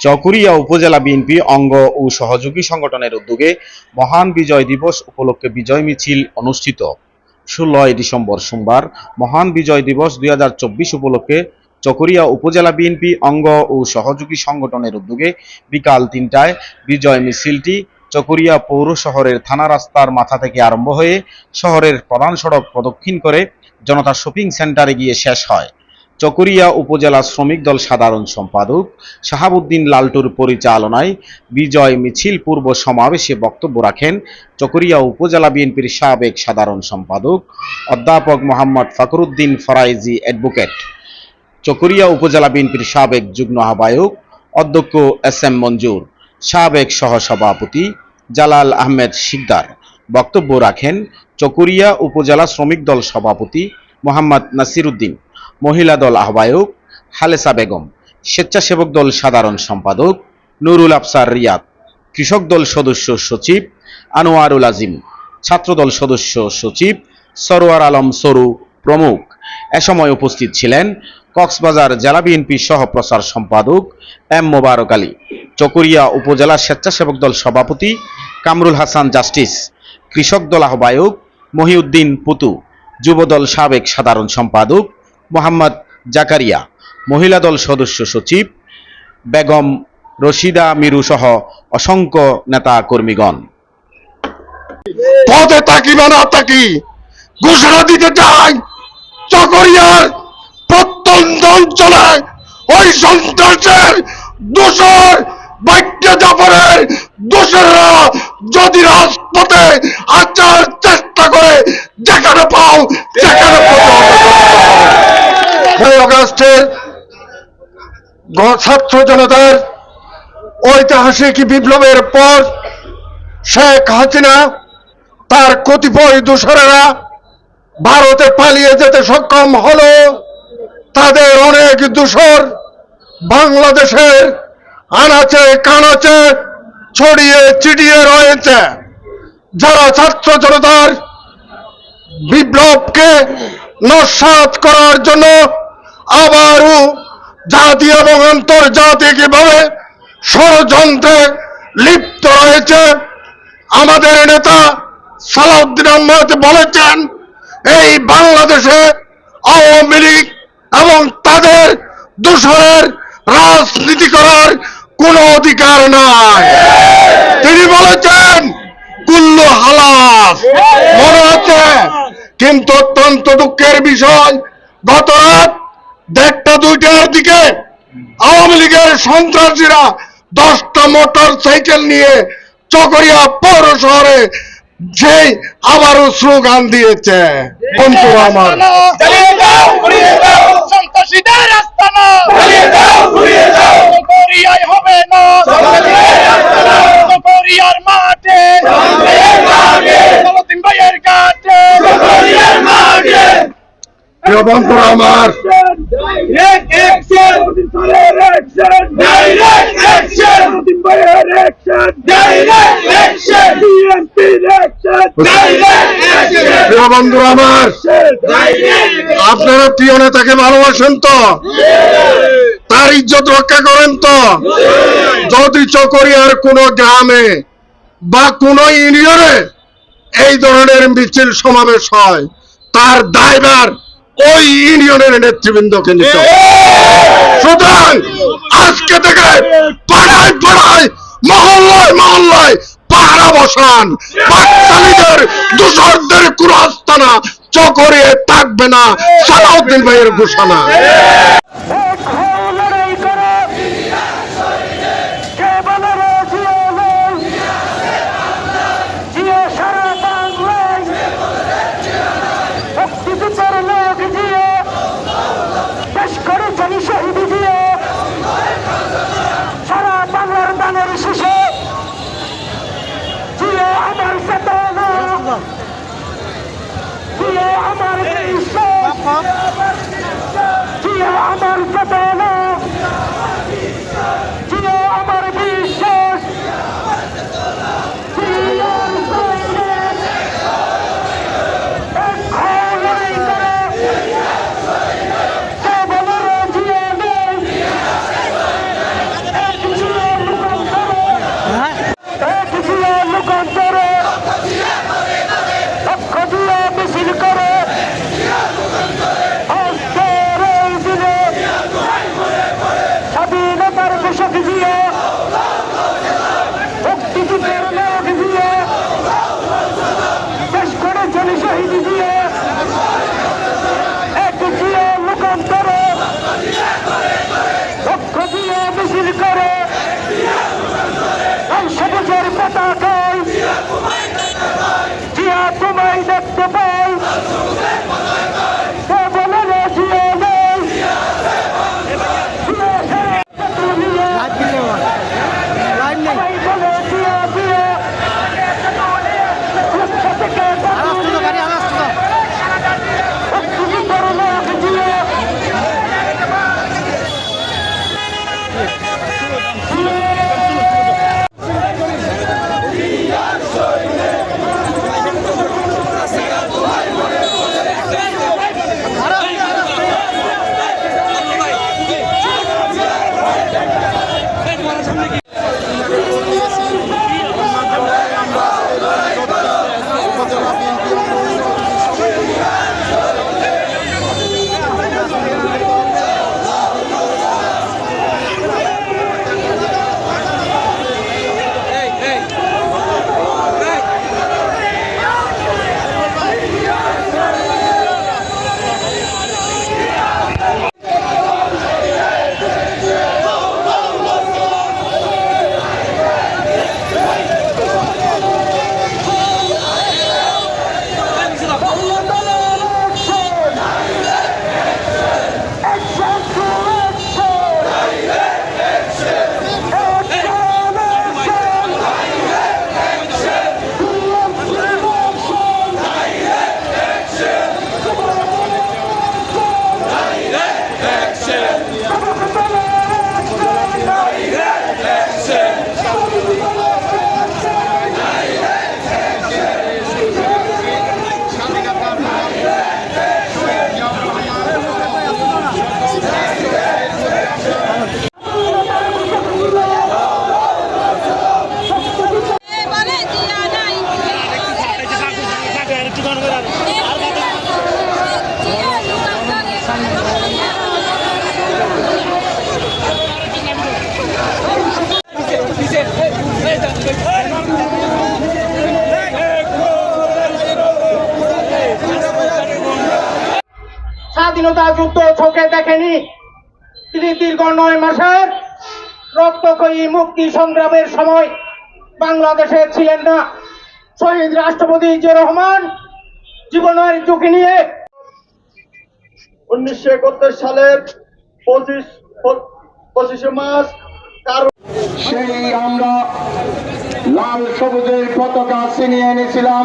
চকুরিয়া উপজেলা বিএনপি অঙ্গ ও সহযোগী সংগঠনের উদ্যোগে মহান বিজয় দিবস উপলক্ষে বিজয় মিছিল অনুষ্ঠিত। ষোলোই ডিসেম্বর সোমবার মহান বিজয় দিবস দুই হাজার চব্বিশ উপলক্ষে চকরিয়া উপজেলা বিএনপি অঙ্গ ও সহযোগী সংগঠনের উদ্যোগে বিকাল তিনটায় বিজয় মিছিলটি চকরিয়া পৌর শহরের থানা রাস্তার মাথা থেকে আরম্ভ হয়ে শহরের প্রধান সড়ক প্রদক্ষিণ করে জনতা শপিং সেন্টারে গিয়ে শেষ হয়। চকরিয়া উপজেলা শ্রমিক দল সাধারণ সম্পাদক শাহাবুদ্দিন লালটুর পরিচালনায় বিজয় মিছিল পূর্ব সমাবেশে বক্তব্য রাখেন চকরিয়া উপজেলা বিএনপির সাবেক সাধারণ সম্পাদক অধ্যাপক মোহাম্মদ ফখরুদ্দিন ফরাইজি অ্যাডভোকেট। চকরিয়া উপজেলা বিএনপির সাবেক যুগ্ম আহ্বায়ক অধ্যক্ষ এস এম মঞ্জুর, সাবেক সহসভাপতি জালাল আহমেদ শিকদার। বক্তব্য রাখেন চকরিয়া উপজেলা শ্রমিক দল সভাপতি মোহাম্মদ নাসিরুদ্দিন। মহিলা দল আহ্বায়ক হালেসা বেগম, স্বেচ্ছাসেবক দল সাধারণ সম্পাদক নুরুল আফসার রিয়াদ, কৃষক দল সদস্য সচিব আনোয়ারুল আজিম ছাত্রদল সদস্য সচিব সরোয়ার আলম সরু প্রমুখ। এ সময় উপস্থিত ছিলেন কক্সবাজার জেলা বিএনপি সহ প্রচার সম্পাদক এম মোবারক আলী, চকরিয়া উপজেলা স্বেচ্ছাসেবক দল সভাপতি কামরুল হাসান জাস্টিস, কৃষক দল আহ্বায়ক মহিউদ্দিন পুতু যুবদল সাবেক সাধারণ সম্পাদক মোহাম্মদ জাকারিয়া, মহিলা দল সদস্য সচিব, বেগম রশিদা মিরু সহ অসংখ্য নেতা কর্মীগণ। পদে তাকি বা না তাকি, ঘোষণা দিতে চাই চকরিয়ার প্রত্যন্ত অঞ্চলে ওই সন্ত্রাসের দোষর বাক্য জাফরের দোষররা যদি রাজপথে গ- ছাত্র জনতার ঐতিহাসিক বিপ্লবের পর শেখ হাসিনা তার কতিপয় দোসরেরা ভারতে পালিয়ে যেতে সক্ষম হলো। তাদের অনেক দূষর বাংলাদেশের আনাচে কানাচে ছড়িয়ে ছিটিয়ে রয়েছে। যারা ছাত্র জনতার বিপ্লবকে নস্বাত করার জন্য আবারও জাতীয় এবং আন্তর্জাতিক আন্তর্জাতিকভাবে ষড়যন্ত্রে লিপ্ত রয়েছে। আমাদের নেতা সালাউদ্দিন আহমদ বলেছেন, এই বাংলাদেশে আওয়ামী লীগ এবং তাদের দূষণের রাজনীতি করার কোনো অধিকার নাই। তিনি বলেছেন, কুল্লু হালাস মনে আছে? কিন্তু অত্যন্ত দুঃখের বিষয়, গত রাত দেড়টা দুইটার দিকে আওয়ামী লীগের সন্ত্রাসীরা দশটা মোটর সাইকেল নিয়ে চকরিয়া পৌর শহরে সেই আবারও স্লোগান দিয়েছে। বন্ধু আমার। সন্ত্রাসীদের হবে না। মাঠে। ভাইয়ের কাছে। বন্ধুরা আমার ডাইরেক্ট প্রিয় বন্ধুরা আমার আপনারা প্রিয় নেতাকে ভালোবাসেন তো? তার ইজ্জত রক্ষা করেন তো? যদি চকরিয়ার কোন গ্রামে বা কোন ইউনিয়নে এই ধরনের মিছিল সমাবেশ হয় তার দায়ভার ওই ইউনিয়নের নেতৃবৃন্দকে নিতে হবে। সুতরাং আজকে থেকে পাড়ায় মহল্লায় পাহারা বসান। পাকিস্তানিদের দূষরদের কোনো আস্তানা চকরে থাকবে না সালাউদ্দিন ভাইয়ের ঘোষণা। জিও আমার জিও আমার চেতনা জিও আমার স্বাধীনতা যুদ্ধ চোখে দেখেনি। তিনি দীর্ঘ নয় মাসের রক্তক্ষয়ী মুক্তি সংগ্রামের সময় বাংলাদেশে ছিলেন না। শহীদ রাষ্ট্রপতি জিয়া রহমান জীবনের ঝুঁকি নিয়ে। উনিশশো একাত্তর সালের পঁচিশ পঁচিশে কারণ সেই আমরা লাল সবুজের পতাকা ছিনিয়ে এনেছিলাম।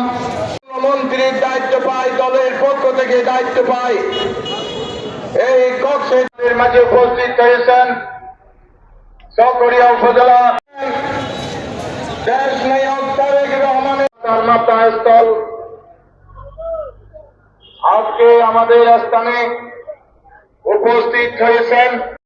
মন্ত্রীর দায়িত্ব পাই দলের পক্ষ থেকে দায়িত্ব পাই। এই কক্সের মাঝে উপস্থিত হয়েছেন চকরিয়া উপজেলা দেশ নায়ক তারেক রহমানের স্থল আজকে আমাদের স্থানে উপস্থিত হয়েছেন